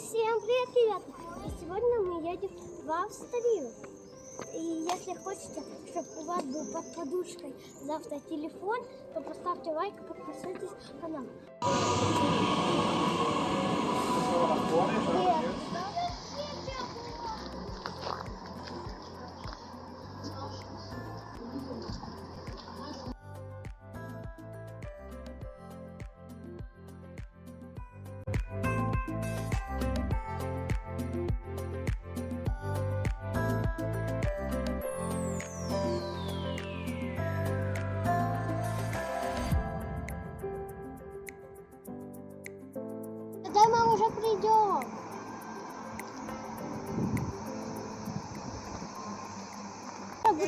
Всем привет, ребята! И сегодня мы едем в Австрию. И если хотите, чтобы у вас был под подушкой завтра телефон, то поставьте лайк и подписывайтесь на канал. Привет.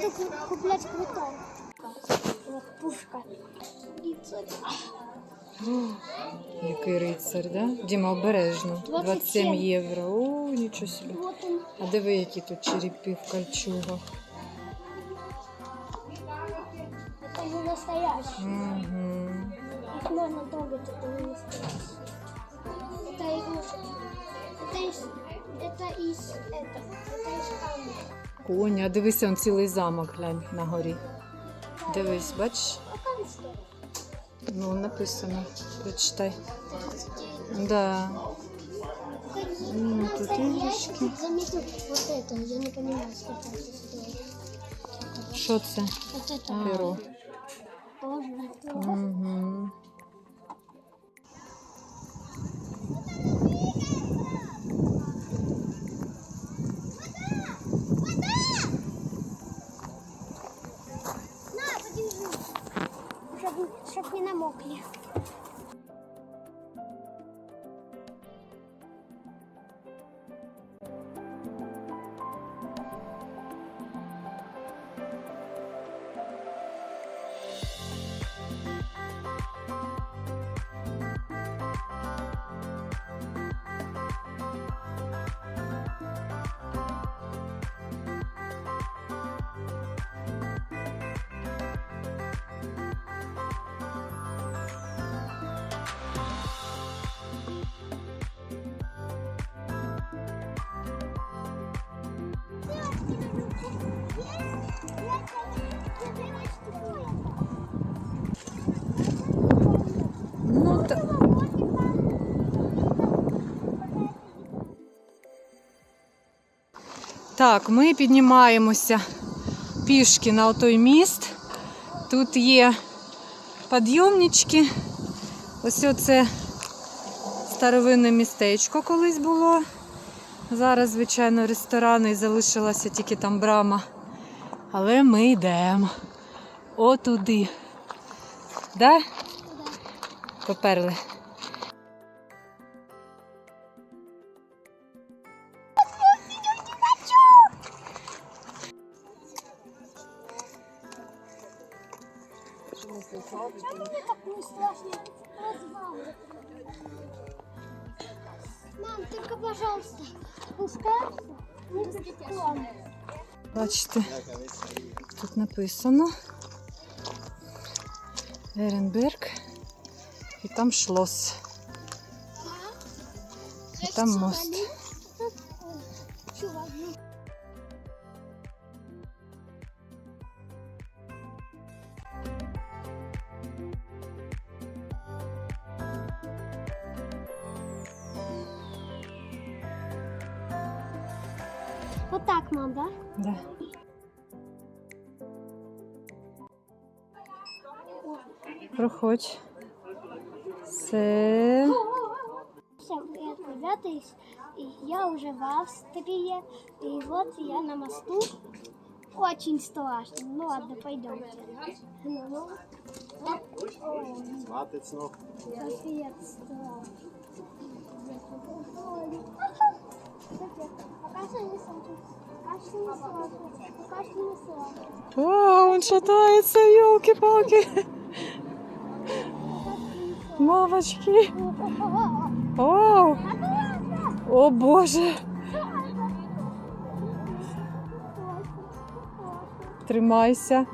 буду ку- куплять квиток. Вот пушка. Рыцарь. Який рицар, да? Діма, обережно. 27 27 євро. О, нічого собі. Вот он. А диви, які тут черепи в кольчугах. Это не настоящий. Угу. Их можно трогать, это не настоящий. Это игрушки. Это из... Это из... Это, это из камня. Коня, а дивися, он цілий замок глянь на горі. Дивись, бачиш? А там что? Ну, написано. Прочитай. Да. Ну, тут Я іграшки. тут заметил вот это. Я не понимаю, сколько это стоит. Що це? Вот это. Перо. Тоже. Так, ми піднімаємося пішки на той міст. Тут є підйомнички. Ось це старовинне містечко колись було. Зараз, звичайно, ресторани і залишилася тільки там брама. Але ми йдемо отуди. Да? Поперли. Почему мне так не страшно? Мам, только, пожалуйста, спускайся не. Бачите, тут написано Еренберг. І там шлос. І там мост. Вот так, мам, да? Да. Проходь. Це Всем привет, ребята! Я уже в Австрии. И вот я на мосту. Очень страшно. Ну ладно, пойдемте. Ну, Wartet's. Капец, страшно. О, он шатається, елки-палки. Мамочки. О, о Боже. Тримайся.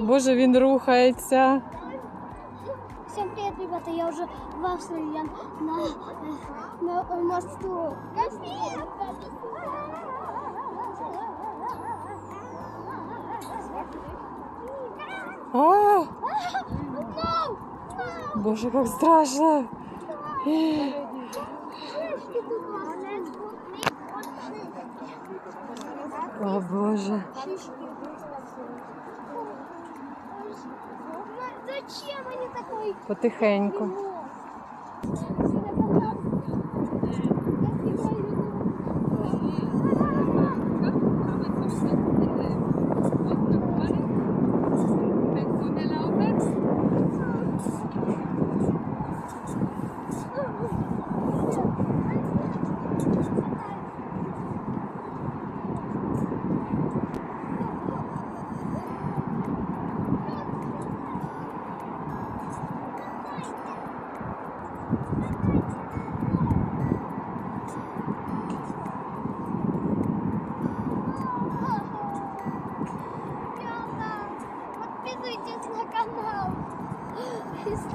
Боже, він рухається. Ребята! Я уже в Австрии, я на, э, на э, мосту. А, боже, как страшно. О, боже. Потихеньку.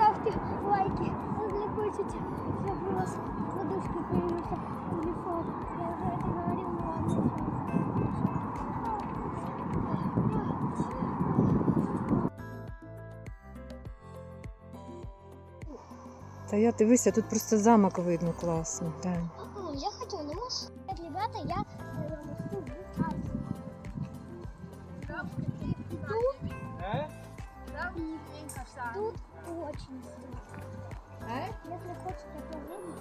ставьте лайки, если хотите, чтобы у вас подушки появился телефон. Я уже это говорил, но вам Та я дивися, тут просто замок видно класно. Глянь. Я хочу, ну может, ребята, я э, расту в Австрии. И тут, и тут очень сложно. Если хочешь такое время,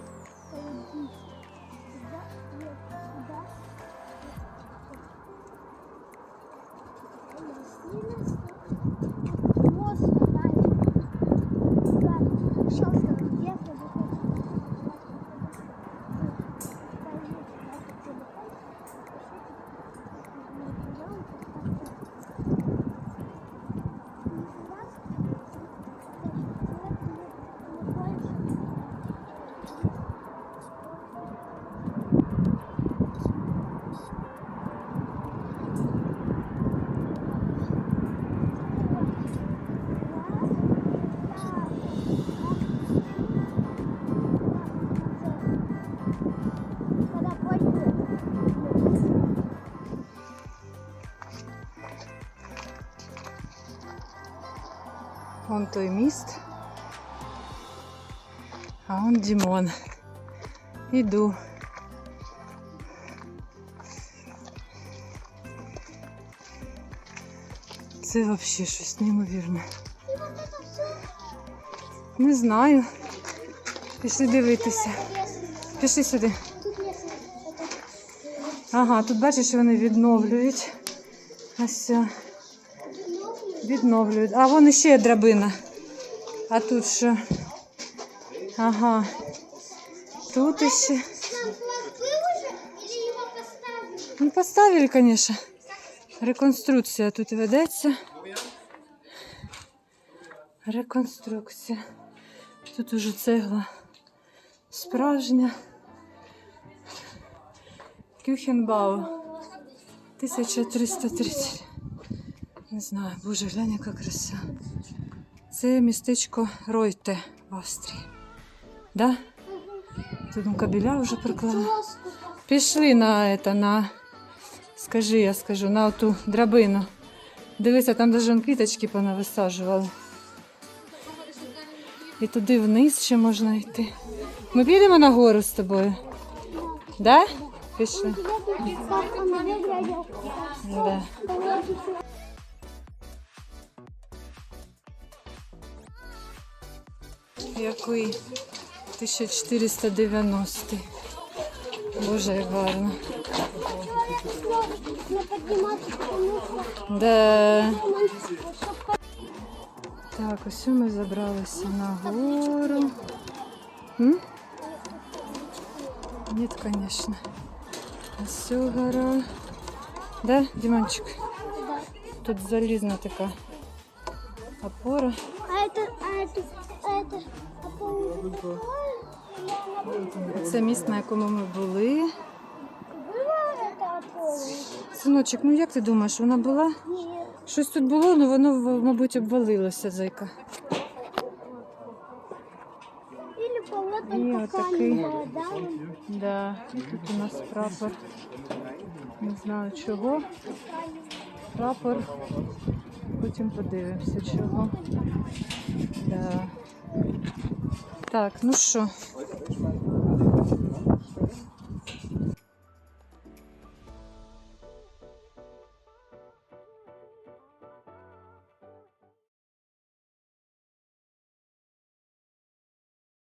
то иди сюда, нет, сюда. Ой, сильно сложно. Вон той міст. А он Дімон. Іду. Це взагалі щось неймовірне. Не знаю. Пішли дивитися. Пішли сюди. Ага, тут бачиш, вони відновлюють. Ось. Відновлюють. А вон ще драбина. А тут що? Ага. Тут поставили? Ну, поставили, конечно. Реконструкція тут ведеться. Реконструкція. Тут уже цегла справжня. Кюхенбау. 1330. Не знаю, боже, глянь, яка краса. Це містечко Ройте в Австрії. Да? Тут ну, кабеля вже приклали. Пішли на это, на. Скажи, я скажу, на оту драбину. Дивися, там даже квіточки понависаджували. І туди вниз ще можна йти. Ми підемо на гору з тобою. Да? Пішли. Да. Який 1490. Боже, як гарно. Не подниматься, потому что Да. Так, ось ми забралися на гору. М? Ні, звісно. Ось гора. Да, Діманчик? Тут залізна така опора. А это, а это, а это, а по це місце, на якому ми були. Синочок, ну як ти думаєш, вона була? Щось тут було, але воно, мабуть, обвалилося, зайка. І отакий. да? Да, тут у нас прапор. Не знаю чого. Прапор. Потім подивимося чого. Да. Так, ну що?